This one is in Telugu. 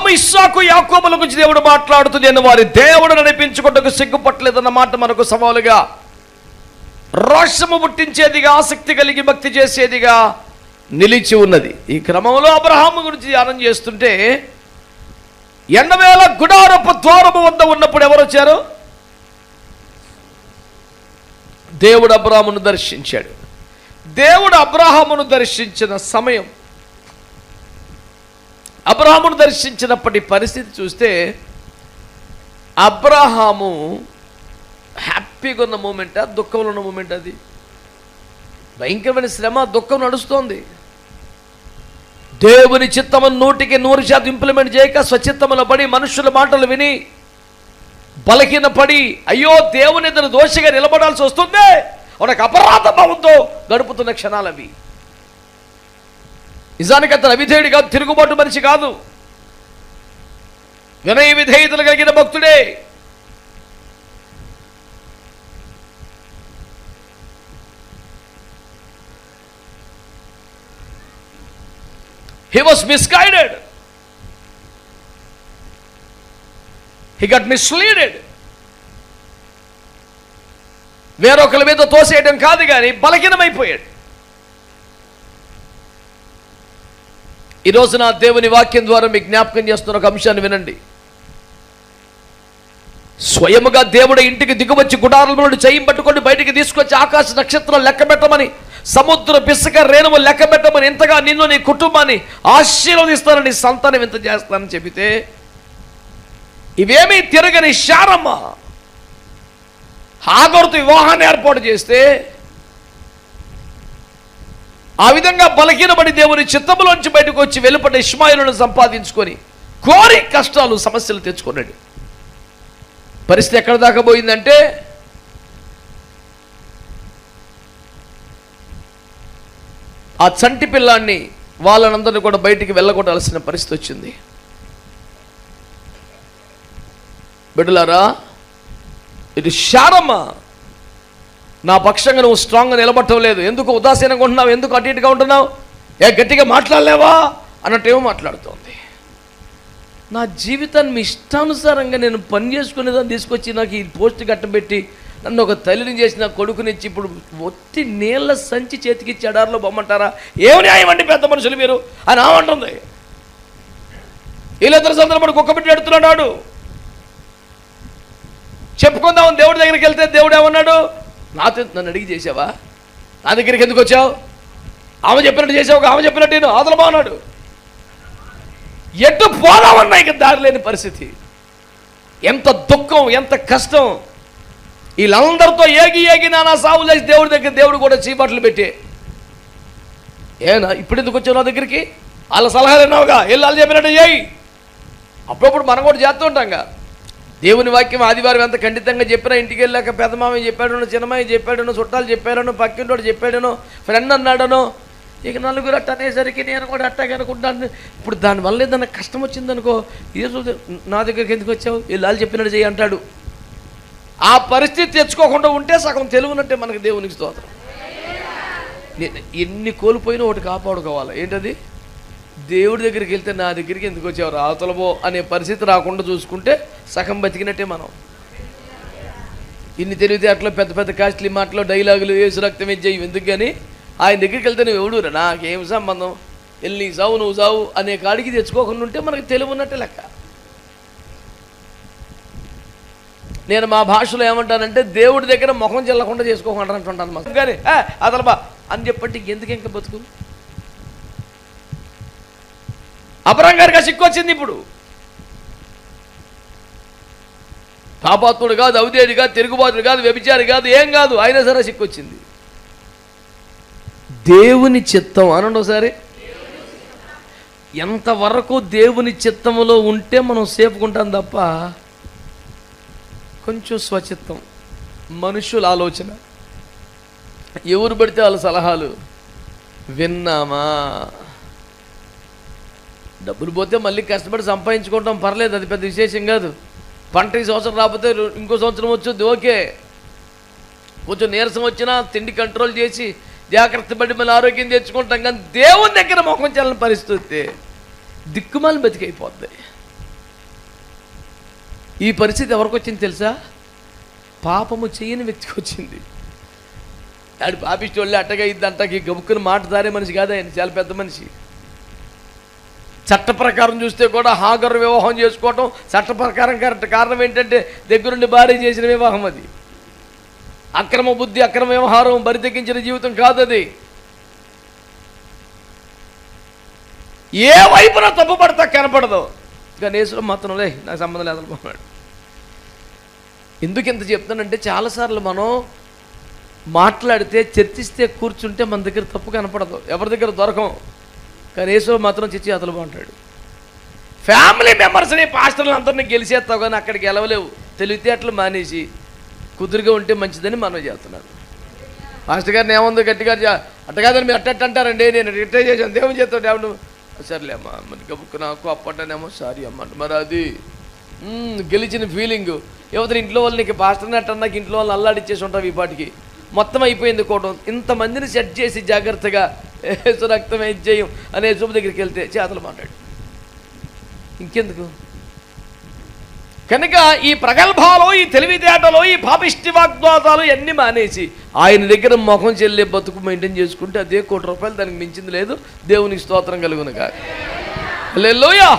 అబ్రహాము ఇస్సాకు యాకోబుల గురించి దేవుడు మాట్లాడుతూ నేను వారి దేవుడు నడిపించుకుంటకు సిగ్గుపట్టలేదన్న మాట మనకు సవాలుగా. రోషము పుట్టించేదిగా ఆసక్తి కలిగి భక్తి చేసేదిగా నిలిచి ఉన్నది. ఈ క్రమంలో అబ్రహాము గురించి ధ్యానం చేస్తుంటే ఎండవేళ గుడారపు ద్వారము వద్ద ఉన్నప్పుడు ఎవరు వచ్చారు? దేవుడు అబ్రాహమును దర్శించాడు. దేవుడు అబ్రాహామును దర్శించిన సమయం అబ్రహామును దర్శించినప్పటి పరిస్థితి చూస్తే అబ్రహాము హ్యాపీగా ఉన్న మూమెంటా దుఃఖంలో ఉన్న మూమెంట్ అది. భయంకరమైన శ్రమ దుఃఖం నడుస్తోంది. దేవుని చిత్తము నూటికి నూరు శాతం ఇంప్లిమెంట్ చేయక స్వచిత్తములో పడి మనుషుల మాటలు విని బలహీన పడి అయ్యో దేవుని ఎదురు దోషిగా నిలబడాల్సి వస్తుంది. ఒక అపరాధ భావంతో గడుపుతున్న క్షణాలవి. నిజానికి అతను అవిధేయుడు కాదు తిరుగుబాటు మనిషి కాదు. వినయ విధేయతలు కలిగిన భక్తుడే. He was misguided he got misleaded వేరొకరి మీద తోసేయడం కాదు కానీ బలహీనమైపోయాడు. ఈ రోజు నా దేవుని వాక్యం ద్వారా మీకు జ్ఞాపకం చేస్తున్న ఒక అంశాన్ని వినండి. స్వయముగా దేవుడు ఇంటికి దిగువచ్చి గుడారంలో నుండి చేయి పట్టుకొని బయటికి తీసుకొచ్చి ఆకాశ నక్షత్రం లెక్క పెట్టమని సముద్ర పిసుక రేణువు లెక్క పెట్టమని ఇంతగా నిన్ను నీ కుటుంబాన్ని ఆశీర్వదిస్తానని సంతానం ఇంత చేస్తానని చెబితే ఇవేమీ తిరగని శారమ్మ హాగరుతో వివాహాన్ని ఏర్పాటు చేస్తే ఆ విధంగా బలహీనపడి దేవుని చిత్తములోంచి బయటకు వచ్చి వెలుపడి ఇష్మాయిలను సంపాదించుకొని కోరి కష్టాలు సమస్యలు తెచ్చుకున్నాడు. పరిస్థితి ఎక్కడ దాకా పోయిందంటే ఆ చంటి పిల్లాన్ని వాళ్ళనందరినీ కూడా బయటికి వెళ్ళగొట్టాల్సిన పరిస్థితి వచ్చింది. బిడ్డలారా ఇది శారమ్మ నా పక్షంగా నువ్వు స్ట్రాంగ్గా నిలబడటం లేదు. ఎందుకు ఉదాసీనంగా ఉంటున్నావు? ఎందుకు అటు ఇటుగా ఉంటున్నావు? ఏ గట్టిగా మాట్లాడలేవా? అన్నట్టేమో మాట్లాడుతోంది. నా జీవితాన్ని మీ ఇష్టానుసారంగా నేను పని చేసుకునేదాన్ని తీసుకొచ్చి నాకు ఈ పోస్ట్ కట్టబెట్టి నన్ను ఒక తల్లిని చేసిన కొడుకునిచ్చి ఇప్పుడు ఒత్తి నీళ్ళ సంచి చేతికి చెడారులో బొమ్మంటారా? ఏమి న్యాయం అండి పెద్ద మనుషులు మీరు? అని ఆమంటుంది వీళ్ళిద్దరు సందర్భం కుక్క పెట్టి ఎడుతున్నాడు చెప్పుకుందాం దేవుడి దగ్గరికి వెళ్తే దేవుడు ఏమన్నాడు? నాతో నన్ను అడిగి చేసావా నా దగ్గరికి ఎందుకు వచ్చావు? ఆమె చెప్పినట్టు చేసావు ఆమె చెప్పినట్టు నేను ఆదల బాగున్నాడు ఎటు పోదామన్నా ఇక దారి లేని పరిస్థితి. ఎంత దుఃఖం ఎంత కష్టం. వీళ్ళందరితో ఏగి ఏగి నానా సాగు చేసి దేవుడి దగ్గర దేవుడు కూడా చీపట్లు పెట్టి. ఏనా ఇప్పుడు ఎందుకు వచ్చావు నా దగ్గరికి? వాళ్ళ సలహాలు విన్నావుగా? వెళ్ళి వాళ్ళు చెప్పినట్టు చేయి అప్పుడప్పుడు మనం కూడా చేస్తూ ఉంటాంగా. దేవుని వాక్యం ఆదివారం ఎంత ఖండితంగా చెప్పినా ఇంటికి వెళ్ళాక పెద్దమామ చెప్పాడనో చిన్నమాయ చెప్పాడనో చుట్టాలు చెప్పాడనో పక్కింటోడు చెప్పాడనో ఫ్రెండ్ అన్నాడనో ఇక నలుగురు అట్ట అనేసరికి నేను కూడా అట్టగా అనుకుంటాను. ఇప్పుడు దానివల్ల ఏదైనా కష్టం వచ్చిందనుకో ఏదో నా దగ్గరికి ఎందుకు వచ్చావు? వీళ్ళు చెప్పినట్టు చేయి అంటాడు. ఆ పరిస్థితి తెచ్చుకోకుండా ఉంటే సగం తెలుగునట్టే మనకి దేవునికి స్తోత్రం. ఎన్ని కోల్పోయినా ఒకటి కాపాడుకోవాలి. ఏంటది? దేవుడి దగ్గరికి వెళ్తే నా దగ్గరికి ఎందుకు వచ్చావు? రాతలబో అనే పరిస్థితి రాకుండా చూసుకుంటే సగం బతికినట్టే మనం. ఇన్ని తెలివితేటలో పెద్ద పెద్ద కాస్ట్లీ మాటలు డైలాగులు వేసు రక్తం ఇచ్చేయి ఎందుకు కానీ ఆయన దగ్గరికి వెళ్తే నువ్వు ఎవడురా? నాకేం సంబంధం? వెళ్ళి సావు నువ్వు సావు అనే కాడికి తెచ్చుకోకుండా ఉంటే మనకు తెలివి ఉన్నట్టే లెక్క. నేను మా భాషలో ఏమంటానంటే దేవుడి దగ్గర ముఖం చెల్లకుండా చేసుకోకుండా అంటుంటాను మా కానీ అని చెప్పంటే ఎందుకు ఇంకా బతుకు? అపరంగారిగా సిక్కొచ్చింది ఇప్పుడు. పాపాత్ముడు కాదు అవిధేయుడు కాదు తిరుగుబాటుడు కాదు వ్యభిచారి కాదు ఏం కాదు అయినా సరే సిక్కొచ్చింది. దేవుని చిత్తం అనండి ఒకసారి. ఎంతవరకు దేవుని చిత్తములో ఉంటే మనం సేపుకుంటాం తప్ప కొంచెం స్వచిత్తం మనుషుల ఆలోచన. ఎవరు పడితే వాళ్ళ సలహాలు విన్నామా? డబ్బులు పోతే మళ్ళీ కష్టపడి సంపాదించుకోవటం పర్లేదు అది పెద్ద విశేషం కాదు. పంట ఈ సంవత్సరం రాకపోతే ఇంకో సంవత్సరం వచ్చుద్ది ఓకే. కొంచెం నీరసం వచ్చినా తిండి కంట్రోల్ చేసి జాగ్రత్త పడి మన ఆరోగ్యం తెచ్చుకుంటాం కానీ దేవుని దగ్గర ముఖం చెల్లని పరిస్థితి. దిక్కుమాలి బతికైపోద్ది. ఈ పరిస్థితి ఎవరికి వచ్చింది తెలుసా? పాపము చేయని వ్యక్తికి వచ్చింది. ఆడు పాపిష్టి వెళ్ళి అట్టగా ఇది అంటకి గబుక్కుని మాట దారే మనిషి కాదా? ఆయన చాలా పెద్ద మనిషి. చట్ట ప్రకారం చూస్తే కూడా హాగర్ వివాహం చేసుకోవటం చట్ట ప్రకారం కరెక్ట్. కారణం ఏంటంటే దగ్గరుండి భార్య చేసిన వివాహం అది. అక్రమ బుద్ధి అక్రమ వ్యవహారం బరితెగించిన జీవితం కాదు అది. ఏ వైపున తప్పుపడతా కనపడదు. కానీ మాత్రంలే మాత్రం లే నాకు సంబంధం లేదనుకున్నాడు ఎందుకు ఇంత చెప్తానంటే చాలాసార్లు మనం మాట్లాడితే చర్చిస్తే కూర్చుంటే మన దగ్గర తప్పు కనపడదు. ఎవరి దగ్గర దొరకం? కానీ ఏసో మాత్రం చిచ్చి అతలు బాగుంటాడు. ఫ్యామిలీ మెంబర్స్ని పాస్టర్లు అందరినీ గెలిచేస్తావు కానీ అక్కడికి గెలవలేవు తెలివితేటలు మానేసి కుదురుగా ఉంటే మంచిదని మనం చేస్తున్నారు. పాస్టర్ గారిని ఏముంది గట్టిగా చే- అట్ట కాదని మీరు అట్టట్టు అంటారండి. నేను రిటైర్ చేశాను. దేవుని చేస్తాడు. ఎవడు సర్లే అమ్మా మరి గబుక్కు నాకు అప్పటనేమో సారీ అమ్మ మరి అది? గెలిచిన ఫీలింగ్ యువతలు ఇంట్లో వాళ్ళు నీకు పాస్టర్ని అట్టన్నాక ఇంట్లో వాళ్ళు అల్లాడిచ్చేసి ఉంటావు ఈ పాటికి. మొత్తం అయిపోయింది కోవడం ఇంతమందిని సెట్ చేసి జాగ్రత్తగా ఏసు రక్తం ఏం చేయం అనే శుభ దగ్గరికి వెళ్తే చేతలు మాట్లాడు. ఇంకెందుకు? కనుక ఈ ప్రగల్భాలు ఈ తెలివితేటలు ఈ పాపిష్టి వాగ్వాదాలు ఇవన్నీ మానేసి ఆయన దగ్గర ముఖం చెల్లి బతుకు మెయింటైన్ చేసుకుంటే అదే కోటి రూపాయలు దానికి మించింది లేదు. దేవునికి స్తోత్రం కలుగునుగా హల్లెలూయా!